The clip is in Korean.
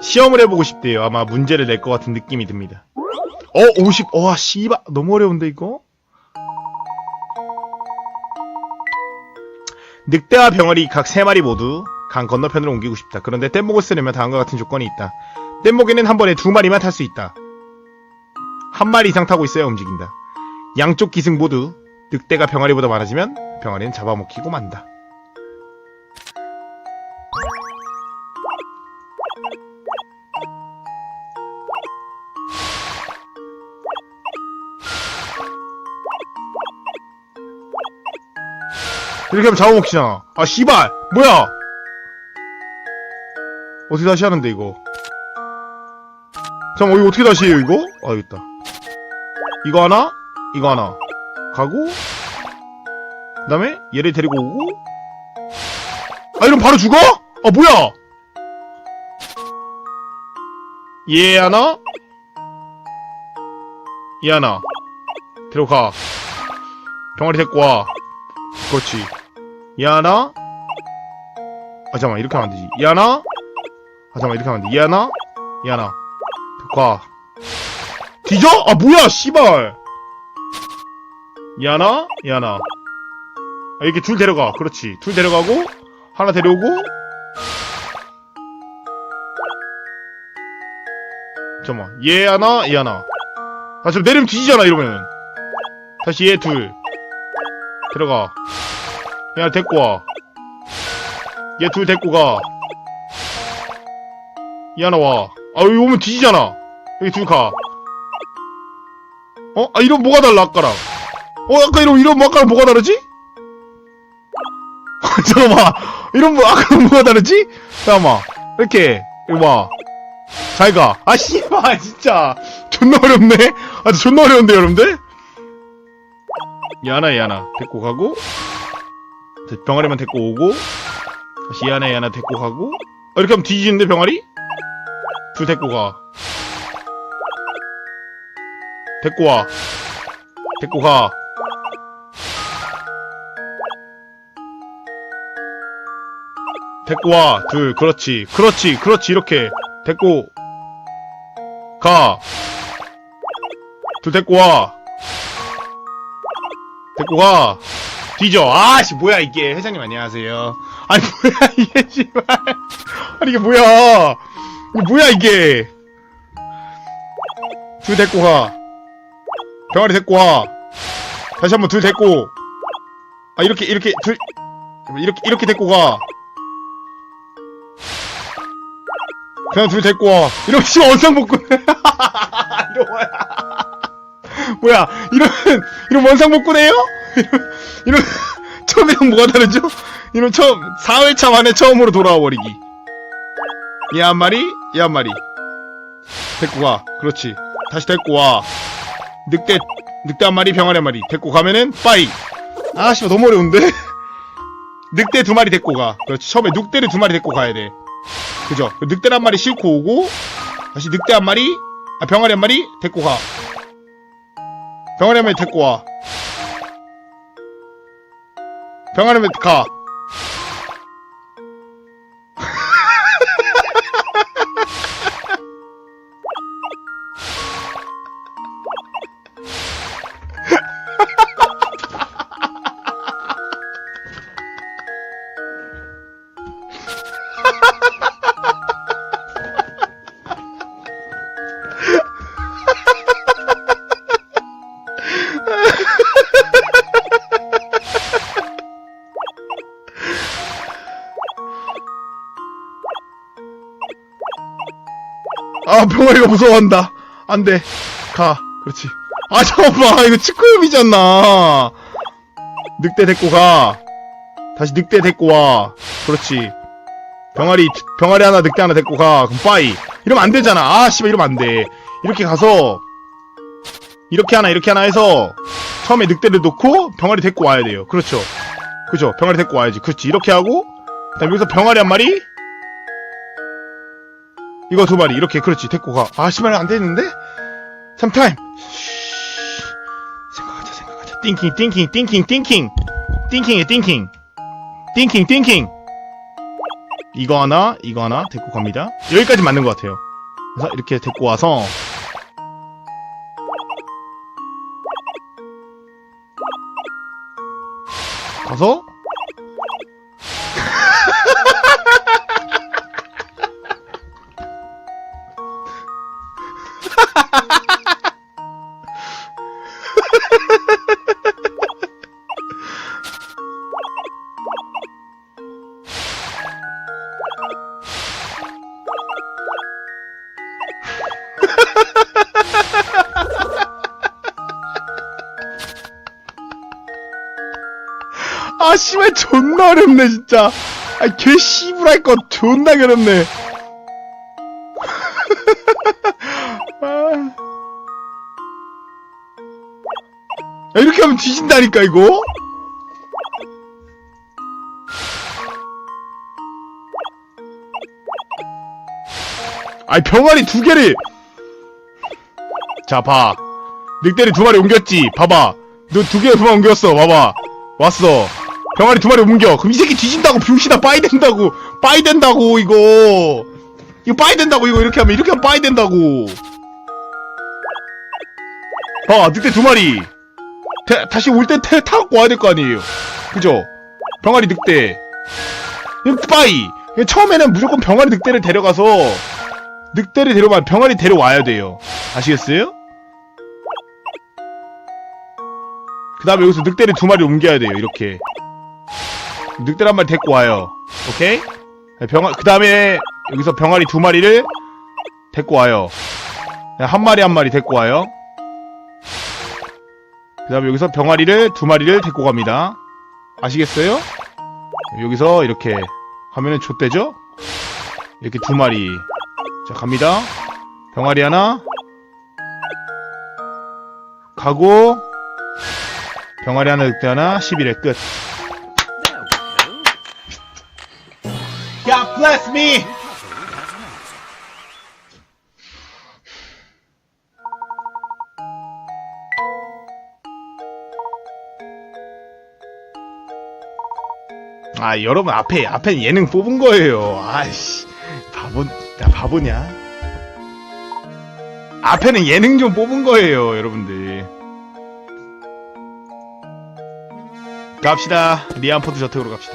시험을 해보고 싶대요. 아마 문제를 낼 것 같은 느낌이 듭니다. 어, 50, 와, 씨발. 너무 어려운데, 이거? 늑대와 병아리 각 3마리 모두 강 건너편으로 옮기고 싶다. 그런데 뗏목을 쓰려면 다음과 같은 조건이 있다. 뗏목에는 한 번에 두 마리만 탈 수 있다. 한 마리 이상 타고 있어야 움직인다. 양쪽 기승 모두 늑대가 병아리보다 많아지면 병아리는 잡아먹히고 만다. 이렇게 하면 잡아먹히잖아. 아, 씨발! 뭐야! 어떻게 다시 하는데, 이거? 잠깐만, 이거 어떻게 다시 해요, 이거? 아, 여기 있다. 이거 하나, 이거 하나. 가고, 그 다음에 얘를 데리고 오고, 아, 이러면 바로 죽어? 아, 뭐야! 얘 하나, 얘 하나. 데려가. 병아리 데리고 와. 그렇지. 얘 하나. 아, 잠깐만, 이렇게 하면 안 되지. 얘 하나. 아, 잠깐만, 이렇게 하면 안 돼. 얘 하나. 가. 뒤져? 아, 뭐야, 씨발. 얘 하나. 아, 이렇게 둘 데려가. 그렇지. 둘 데려가고, 하나 데려오고, 잠깐만. 얘 하나, 얘 하나. 아, 지금 내리면 뒤지잖아, 이러면은. 다시 얘 둘. 들어가. 야, 데리고 와. 얘 둘 데리고 가. 얘 하나 와. 아, 여기 오면 뒤지잖아. 여기 둘 가. 어? 아, 이러면 뭐가 달라, 아까랑. 어, 아까 이러면, 이러면 아까랑 뭐가 다르지? 잠깐만. 이러면 뭐, 아까랑 뭐가 다르지? 잠깐만. 이렇게. 이리 와. 잘 가. 아, 씨발, 진짜. 존나 어렵네? 아, 존나 어려운데, 여러분들? 얘 하나. 데리고 가고. 병아리만 데리고 오고. 다시 얘 하나, 얘 하나 데리고 가고. 아, 이렇게 하면 뒤지는데, 병아리? 둘 데리고 가. 데리고 와. 데리고 가. 데리고 와. 둘, 그렇지. 그렇지. 그렇지. 이렇게. 데리고 가. 둘 데리고 와. 데리고 가. 뒤져. 아씨, 뭐야, 이게. 회장님, 안녕하세요. 아니, 뭐야, 이게, 씨발. 아니, 이게 뭐야. 이게 뭐야, 이게. 둘 데리고 가. 병아리 데리고 와. 다시 한번 둘 데리고. 아, 이렇게, 이렇게, 둘, 이렇게, 이렇게 데리고 가. 그냥 둘 데리고 와. 이러면 씨 원상복구네. 이러 뭐야. 뭐야, 이런, 이런 원상복구네요? 이런, 처음이랑 뭐가 다르죠? 이런 처음, 4회차 만에 처음으로 돌아와 버리기. 얘 한 마리, 얘 한 마리. 데리고 가. 그렇지. 다시 데리고 와. 늑대, 늑대 한 마리, 병아리 한 마리. 데리고 가면은, 빠이. 아, 씨발, 너무 어려운데? 늑대 두 마리 데리고 가. 그렇지. 처음에 늑대를 두 마리 데리고 가야 돼. 그죠? 늑대 한 마리 싣고 오고, 다시 늑대 한 마리, 아, 병아리 한 마리 데리고 가. 병아리 한 마리 데리고 와. 병아리 한 마리 가. 아, 병아리가 무서워한다. 안 돼. 가. 그렇지. 아, 잠깐만. 이거 치쿠염이잖아. 늑대 데리고 가. 다시 늑대 데리고 와. 그렇지. 병아리, 병아리 하나, 늑대 하나 데리고 가. 그럼 빠이. 이러면 안 되잖아. 아, 씨발, 이러면 안 돼. 이렇게 가서, 이렇게 하나, 이렇게 하나 해서, 처음에 늑대를 놓고, 병아리 데리고 와야 돼요. 그렇죠. 그죠. 병아리 데리고 와야지. 그렇지. 이렇게 하고, 그 다음에 여기서 병아리 한 마리, 이거 두 마리 이렇게 그렇지 데리고 가. 아 씨발 안 되는데? 삼타임. 생각하자 생각하자. 띵킹 띵킹 띵킹 띵킹 띵킹해 띵킹 띵킹 띵킹 이거 하나, 이거 하나 데리고 갑니다. 여기까지 맞는 것 같아요. 그래서 이렇게 데리고 와서 가서 아 씨발 존나 어렵네 진짜. 아 개 씨부랄 것 존나 어렵네 야, 이렇게 하면 뒤진다니까 이거? 아이 병아리 두 개를. 자 봐. 늑대를 두 마리 옮겼지. 봐봐. 너 두 개 두 마리 옮겼어. 봐봐. 왔어. 병아리 두 마리 옮겨. 그럼 이 새끼 뒤진다고 병신아 빠이 된다고. 빠이 된다고 이거. 이거 빠이 된다고 이거 이렇게 하면. 이렇게 하면 빠이 된다고. 봐 늑대 두 마리 태- 다시 올 때 타갖고 와야 될 거 아니에요. 그죠? 병아리 늑대. 빠이. 처음에는 무조건 병아리 늑대를 데려가서 늑대를 데려와 병아리 데려와야 돼요. 아시겠어요? 그 다음에 여기서 늑대를 두 마리 옮겨야 돼요 이렇게. 늑대를 한 마리 데리고 와요. 오케이? 병아 그 다음에 여기서 병아리 두 마리를 데리고 와요. 한 마리 한 마리 데리고 와요 그 다음에 여기서 병아리를 두 마리를 데리고 갑니다. 아시겠어요? 여기서 이렇게 하면은 좆대죠? 이렇게 두 마리. 자 갑니다. 병아리 하나. 가고 병아리 하나 늑대 하나 11회 끝. God bless me 아 여러분 앞에 앞에 예능 뽑은 거예요. 아이씨 바보 나 바보냐? 앞에는 예능 좀 뽑은 거예요 여러분들. 갑시다. 리안포드 저택으로 갑시다